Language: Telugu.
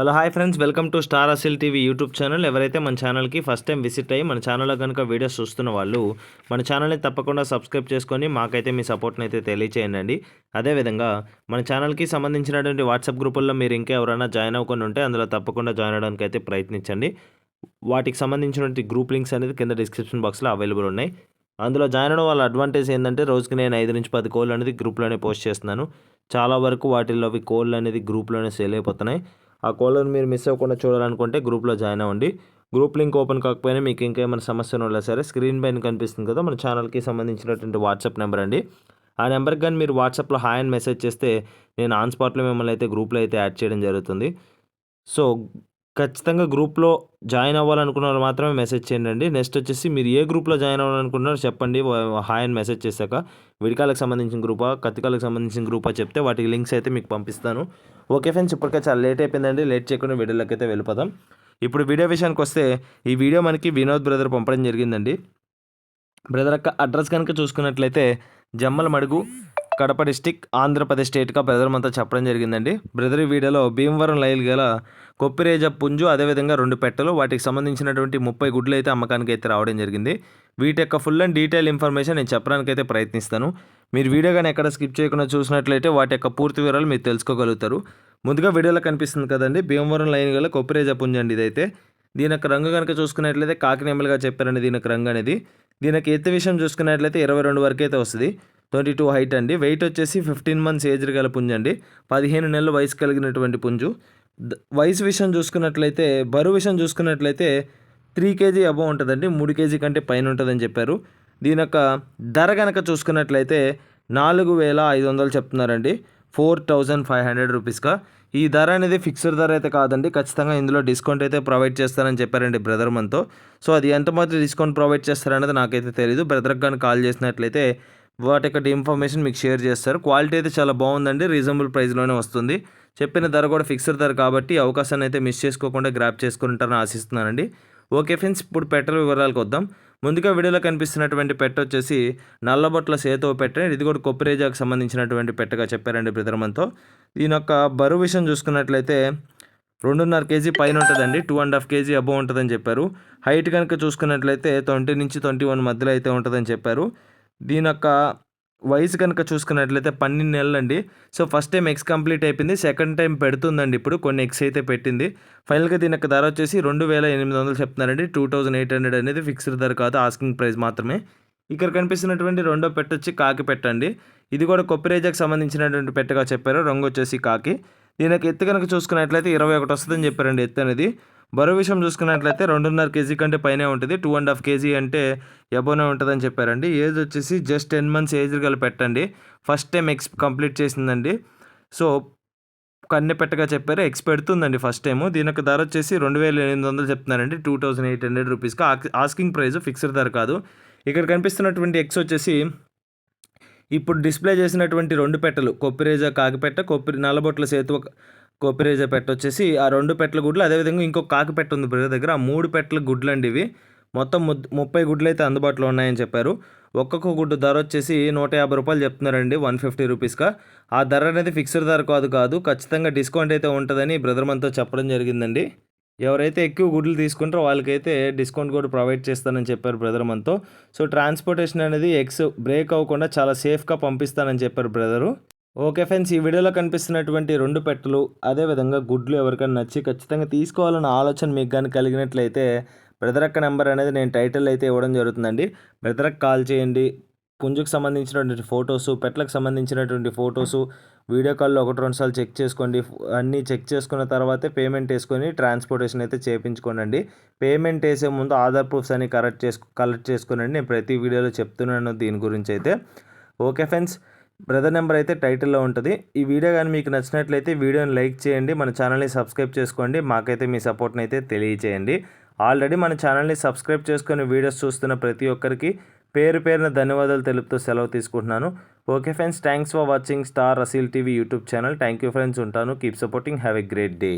Hello hi friends. Welcome to star Asil TV YouTube channel. ఎవరైతే మన ఛానల్కి ఫస్ట్ టైం విజిట్ అయ్యి మన ఛానల్లో కనుక వీడియోస్ చూస్తున్న వాళ్ళు మన ఛానల్ని తప్పకుండా సబ్స్క్రైబ్ చేసుకొని మాకైతే మీ సపోర్ట్ని అయితే తెలియచేయండి అదేవిధంగా మన ఛానల్కి సంబంధించినటువంటి వాట్సాప్ గ్రూపుల్లో మీరు ఇంకా ఎవరైనా జాయిన్ అవ్వకుండా ఉంటే అందులో తప్పకుండా జాయిన్ అవ్వడానికి అయితే ప్రయత్నించండి. వాటికి సంబంధించినటువంటి గ్రూప్ లింక్స్ అనేది కింద డిస్క్రిప్షన్ బాక్స్లో అవైలబుల్ ఉన్నాయి. అందులో జాయిన్ అవ్వడం వాళ్ళ అడ్వాంటేజ్ ఏంటంటే రోజుకి నేను ఐదు నుంచి పది కోళ్ళు అనేది గ్రూప్లోనే పోస్ట్ చేస్తున్నాను. చాలా వరకు వాటిల్లో అవి కోళ్ళు అనేది గ్రూప్లోనే సేల్ అయిపోతున్నాయి. ఆ కోళ్ళను మీరు మిస్ అవ్వకుండా చూడాలనుకుంటే గ్రూప్లో జాయిన్ అవ్వండి. గ్రూప్ లింక్ ఓపెన్ కాకపోయినా మీకు ఇంకేమైనా సమస్యలు ఉన్నా సరే స్క్రీన్ పైన కనిపిస్తుంది కదా మన ఛానల్కి సంబంధించినటువంటి వాట్సాప్ నెంబర్ అండి. ఆ నెంబర్కి కానీ మీరు వాట్సాప్లో హాయ్ అని మెసేజ్ చేస్తే నేను ఆన్ స్పాట్లో మిమ్మల్ని అయితే గ్రూప్లో అయితే యాడ్ చేయడం జరుగుతుంది. సో ఖచ్చితంగా గ్రూప్లో జాయిన్ అవ్వాలనుకున్న వాళ్ళు మాత్రమే మెసేజ్ చేయండి నెక్స్ట్ వచ్చేసి మీరు ఏ గ్రూప్లో జాయిన్ అవ్వాలనుకున్నారో చెప్పండి. హాయ్ అని మెసేజ్ చేశాక విడికాలకు సంబంధించిన గ్రూపా కత్తికాలకు సంబంధించిన గ్రూపా చెప్తే వాటికి లింక్స్ అయితే మీకు పంపిస్తాను. ఓకే ఫ్రెండ్స్ ఇప్పటికే చాలా లేట్ అయిపోయిందండి. లేట్ చేయకుండా వీడియోలోకి అయితే వెళ్ళిపోదాం. ఇప్పుడు వీడియో విషయానికి వస్తే ఈ వీడియో మనకి వినోద్ బ్రదర్ పంపడం జరిగిందండి. బ్రదర్ యొక్క అడ్రస్ కనుక చూసుకున్నట్లయితే జమ్మల మడుగు కడప డిస్టిక్ ఆంధ్రప్రదేశ్ స్టేట్గా బ్రదర్ అంతా చెప్పడం జరిగిందండి. బ్రదర్ ఈ వీడియోలో భీమవరం లైల్ గల కొప్పిరేజ పుంజు అదేవిధంగా రెండు పెట్టలు వాటికి సంబంధించినటువంటి ముప్పై గుడ్లు అయితే అమ్మకానికి అయితే రావడం జరిగింది. వీటి యొక్క ఫుల్ అండ్ డీటెయిల్ ఇన్ఫర్మేషన్ నేను చెప్పడానికి అయితే ప్రయత్నిస్తాను. మీరు వీడియో కానీ ఎక్కడ స్కిప్ చేయకుండా చూసినట్లయితే వాటి యొక్క పూర్తి వివరాలు మీరు తెలుసుకోగలుగుతారు. ముందుగా వీడియోలో కనిపిస్తుంది కదండి భీమవరం లైన్ గల కొప్పిరేజ పుంజు అండి ఇదైతే. దీని యొక్క రంగు కనుక చూసుకున్నట్లయితే కాకినెమ్మలుగా చెప్పారండి దీని యొక్క రంగు అనేది. దీనికి ఎత్తు విషయం చూసుకున్నట్లయితే ఇరవై రెండు వరకు అయితే వస్తుంది. ట్వంటీ టూ హైట్ అండి. వెయిట్ వచ్చేసి ఫిఫ్టీన్ మంత్స్ ఏజ్ గల పుంజు అండి. పదిహేను నెలల వయసు కలిగినటువంటి పుంజు. వయసు విషయం చూసుకున్నట్లయితే బరువు విషయం చూసుకున్నట్లయితే త్రీ కేజీ అబవ్ ఉంటుందండి మూడు కేజీ కంటే పైన ఉంటుందని చెప్పారు. దీని యొక్క ధర కనుక చూసుకున్నట్లయితే నాలుగు వేల ఐదు వందలు చెప్తున్నారండి ఫోర్ థౌజండ్ ఫైవ్ హండ్రెడ్ రూపీస్గా. ఈ ధర అనేది ఫిక్స్డ్ ధర అయితే కాదండి ఖచ్చితంగా ఇందులో డిస్కౌంట్ అయితే ప్రొవైడ్ చేస్తారని చెప్పారండి బ్రదర్ మనతో. సో అది ఎంత మాత్రం డిస్కౌంట్ ప్రొవైడ్ చేస్తారనేది నాకైతే తెలియదు బ్రదర్కి కానీ కాల్ చేసినట్లయితే వాటి యొక్క ఇన్ఫర్మేషన్ మీకు షేర్ చేస్తారు. క్వాలిటీ అయితే చాలా బాగుందండి రీజనబుల్ ప్రైస్లోనే వస్తుంది. చెప్పిన ధర కూడా ఫిక్స్డ్ ధర కాబట్టి అవకాశాన్ని అయితే మిస్ చేసుకోకుండా గ్రాప్ చేసుకుంటారని ఆశిస్తున్నానండి. ఓకే ఫ్రెండ్స్ ఇప్పుడు పెట్రోల్ వివరాలకు వద్దాం. ముందుగా వీడియోలో కనిపిస్తున్నటువంటి పెట్ట వచ్చేసి నల్లబొట్ల సేతో పెట్ట ఇది కూడా కొప్పిరేజాకు సంబంధించినటువంటి పెట్టగా చెప్పారండి బ్రదర్ దీని యొక్క బరువు విషయం చూసుకున్నట్లయితే రెండున్నర కేజీ పైన ఉంటుందండి two and half kg above ఉంటుందని చెప్పారు. హైట్ కనుక చూసుకున్నట్లయితే ట్వంటీ నుంచి ట్వంటీ వన్ మధ్యలో అయితే ఉంటుందని చెప్పారు. దీని యొక్క వయసు కనుక చూసుకున్నట్లయితే పన్నెండు నెలలు అండి so first time eggs complete అయిపోయింది. సెకండ్ టైం పెడుతుందండి. ఇప్పుడు కొన్ని ఎక్స్ అయితే పెట్టింది. ఫైనల్గా దీని యొక్క ధర వచ్చేసి రెండు వేల ఎనిమిది వందలు చెప్తున్నారండి. టూ థౌజండ్ ఎయిట్ హండ్రెడ్ అనేది ఫిక్స్డ్ ధర కాదు. ఆస్కింగ్ ప్రైస్ మాత్రమే. ఇక్కడ కనిపిస్తున్నటువంటి రెండో పెట్ట వచ్చి కాకి పెట్టండి. ఇది కూడా కొప్పిరేజాకి సంబంధించినటువంటి పెట్టగా చెప్పారు. రంగు వచ్చేసి కాకి. దీనికి ఎత్తు కనుక చూసుకున్నట్లయితే ఇరవై ఒకటి వస్తుందని చెప్పారండి ఎత్తు అనేది. బరువు విషయం చూసుకున్నట్లయితే రెండున్నర కేజీ కంటే పైనే ఉంటుంది. టూ అండ్ హాఫ్ కేజీ అంటే ఎబోనే ఉంటుందని చెప్పారండి. ఏజ్ వచ్చేసి జస్ట్ టెన్ మంత్స్ ఏజ్ గల పెట్టండి. ఫస్ట్ టైం ఎక్స్ కంప్లీట్ చేసిందండి. సో కన్నె పెట్టగా చెప్పారు. ఎక్స్ పెడుతుందండి ఫస్ట్ టైము దీని యొక్క ధర వచ్చేసి రెండు వేల ఎనిమిది వందలు చెప్తున్నారండి. టూ థౌజండ్ ఎయిట్ హండ్రెడ్ రూపీస్కి ఆస్కింగ్ ప్రైస్ ఫిక్స్డ్ ధర కాదు. ఇక్కడ కనిపిస్తున్నటువంటి ఎక్స్ వచ్చేసి ఇప్పుడు డిస్ప్లే చేసినటువంటి రెండు పెట్టలు కొప్పిరేజ కాకిపెట్ట కొప్పి నల్లబొట్ల సేతు కొప్పిరేజ పెట్ట వచ్చేసి ఆ రెండు పెట్టల గుడ్లు అదేవిధంగా ఇంకో కాకిపెట్ట ఉంది బ్రదర్ దగ్గర ఆ మూడు పెట్టల గుడ్లు అండి ఇవి. మొత్తం ముప్పై గుడ్లు అయితే అందుబాటులో ఉన్నాయని చెప్పారు. ఒక్కొక్క గుడ్డు ధర వచ్చేసి నూట యాభై రూపాయలు చెప్తున్నారండి వన్ ఫిఫ్టీ రూపీస్గా. ఆ ధర అనేది ఫిక్స్డ్ ధర కాదు కాదు ఖచ్చితంగా డిస్కౌంట్ అయితే ఉంటుందని బ్రదర్ మనతో చెప్పడం జరిగిందండి. ఎవరైతే ఎక్కువ గుడ్లు తీసుకుంటారో వాళ్ళకైతే డిస్కౌంట్ కూడా ప్రొవైడ్ చేస్తానని చెప్పారు బ్రదర్ మనతో. సో ట్రాన్స్పోర్టేషన్ అనేది ఎక్స్ బ్రేక్ అవ్వకుండా చాలా సేఫ్గా పంపిస్తానని చెప్పారు బ్రదరు. ఓకే ఫ్రెండ్స్ ఈ వీడియోలో కనిపిస్తున్నటువంటి రెండు పెట్టలు అదేవిధంగా గుడ్లు ఎవరికైనా నచ్చి ఖచ్చితంగా తీసుకోవాలన్న ఆలోచన మీకు కానీ కలిగినట్లయితే బ్రదర్ అక్క నెంబర్ అనేది నేను టైటిల్ అయితే ఇవ్వడం జరుగుతుందండి. బ్రదర్కి కాల్ చేయండి. పుంజుకు సంబంధించినటువంటి ఫొటోస్ పెట్లకు సంబంధించినటువంటి ఫొటోస్ వీడియో కాల్లో ఒకటి రెండు సార్లు చెక్ చేసుకోండి. అన్నీ చెక్ చేసుకున్న తర్వాతే పేమెంట్ వేసుకొని ట్రాన్స్పోర్టేషన్ అయితే చేయించుకోనండి పేమెంట్ వేసే ముందు ఆధార్ ప్రూఫ్స్ అన్ని కరెక్ట్ చేసుకు కలెక్ట్ చేసుకోనండి. నేను ప్రతి వీడియోలో చెప్తున్నాను దీని గురించి అయితే. ఓకే ఫ్రెండ్స్ బ్రదర్ నెంబర్ అయితే టైటిల్లో ఉంటుంది. ఈ వీడియో కానీ మీకు నచ్చినట్లయితే వీడియోని లైక్ చేయండి. మన ఛానల్ని సబ్స్క్రైబ్ చేసుకోండి. మాకైతే మీ సపోర్ట్ని అయితే తెలియచేయండి. ఆల్రెడీ మన ఛానల్ని సబ్స్క్రైబ్ చేసుకుని వీడియోస్ చూస్తున్న ప్రతి ఒక్కరికి పేరు పేరున ధన్యవాదాలు తెలుపుతూ సెలవు తీసుకుంటున్నాను. Okay friends thanks for watching star Aseel TV YouTube channel. Thank you friends ఉంటాను. Keep supporting. Have a great day.